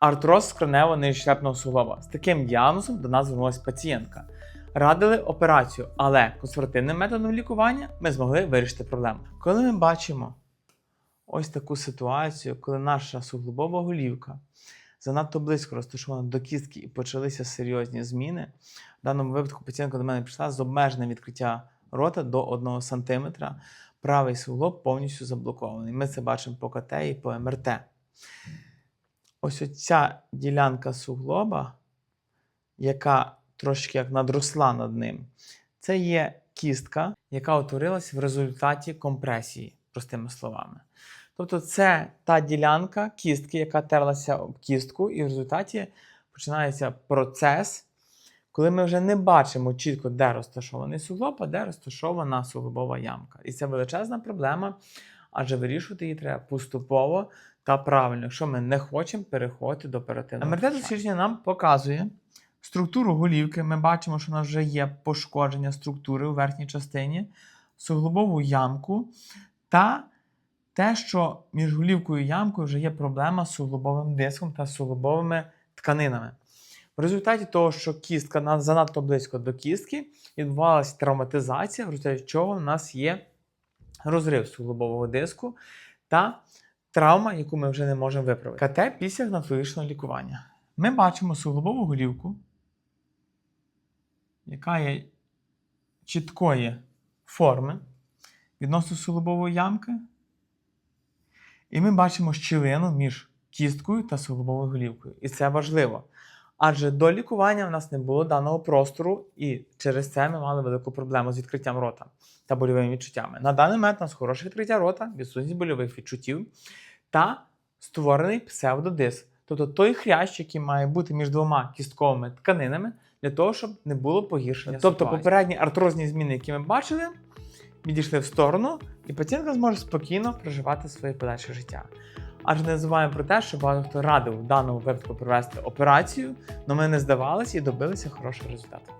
Артроз скронево нижчерепного суглоба. З таким діагнозом до нас звернулася пацієнтка. Радили операцію, але консервативним методом лікування ми змогли вирішити проблему. Коли ми бачимо ось таку ситуацію, коли наша суглобова голівка занадто близько розташована до кістки і почалися серйозні зміни, в даному випадку пацієнтка до мене прийшла з обмеженим відкриття рота до 1 см. Правий суглоб повністю заблокований. Ми це бачимо по КТ і по МРТ. Ось оця ділянка суглоба, яка трошки як надросла над ним, це є кістка, яка утворилась в результаті компресії, простими словами. Тобто, це та ділянка кістки, яка терлася об кістку, і в результаті починається процес, коли ми вже не бачимо чітко, де розташований суглоб, а де розташована суглобова ямка. І це величезна проблема, адже вирішувати її треба поступово та правильно, якщо ми не хочемо переходити до оперативного. МРТ дослідження нам показує структуру голівки. Ми бачимо, що у нас вже є пошкодження структури у верхній частині, суглобову ямку та те, що між голівкою і ямкою вже є проблема з суглобовим диском та суглобовими тканинами. В результаті того, що кістка занадто близько до кістки, відбувалася травматизація, в результаті чого в нас є розрив суглобового диску та травма, яку ми вже не можемо виправити. КТ після гнатологічного лікування. Ми бачимо суглобову голівку, яка є чіткої форми відносно суглобової ямки. І ми бачимо щілину між кісткою та суглобовою голівкою. І це важливо. Адже до лікування в нас не було даного простору, і через це ми мали велику проблему з відкриттям рота та больовими відчуттями. На даний момент у нас хороше відкриття рота, відсутність больових відчуттів та створений псевдодиск. Тобто той хрящ, який має бути між двома кістковими тканинами, для того, щоб не було погіршення. Тобто ситуації. попередні артрозні зміни, які ми бачили, відійшли в сторону, і пацієнтка зможе спокійно проживати своє подальше життя. Адже не забуваємо про те, що багато хто радив в даному випадку провести операцію, але ми не здавалися і добилися хорошого результату.